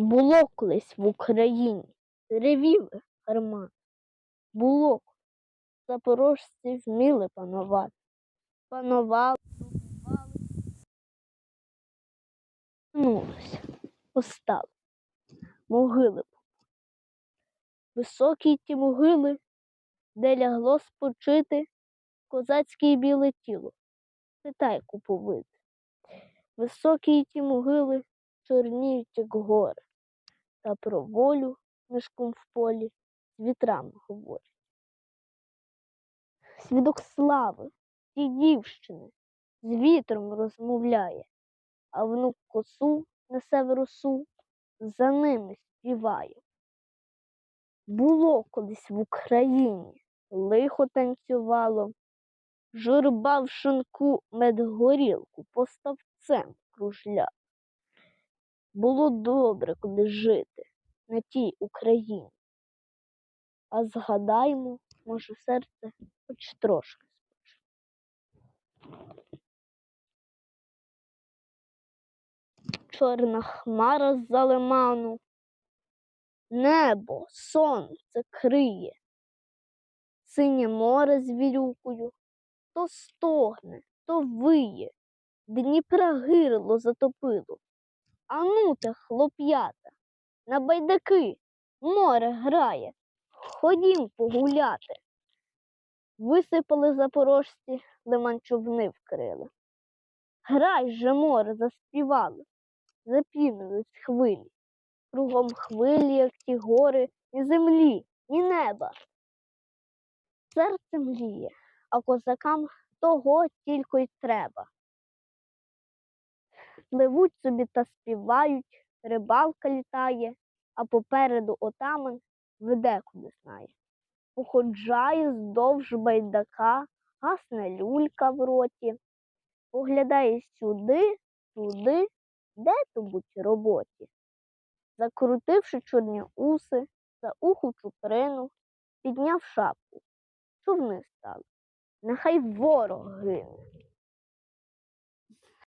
Було колись в Україні, ревіли гармати. Було. Запорожці вміли панувати. Панували, добували. Вернулися, постали. Могили. Високі ті могили, де лягло спочити козацьке біле тіло, Китай куповити. Високі ті могили чорніють, як гори, та про волю мешком в полі з вітрами говорять. Свідок слави, ті дівщини, з вітром розмовляє, а внук косу несе в росу, за ними співає. Було колись в Україні, лихо танцювало, журба в шинку медгорілку поставцем кружля. Було добре, коли жити на тій Україні. А згадаймо, може, серце хоч трошки спочне. Чорна хмара з-за лиману, небо, сонце криє, синє море з вірюкою, то стогне, то виє, Дніпра гирло затопило. Ану те, хлоп'ята, на байдаки море грає, ходім погуляти. Висипали запорожці, лиман човни вкрили. Грай же, море, заспівали, запівнились хвилі. Кругом хвилі, як ті гори, ні землі, ні неба. Серце мріє, а козакам того тільки й треба. Пливуть собі та співають, рибалка літає, а попереду отаман веде куди знає. Походжає здовж байдака, гасне люлька в роті, поглядає сюди, туди, де то будь роботі. Закрутивши чорні уси, за уху чуприну, підняв шапку. Човни стали. Нехай ворог гине.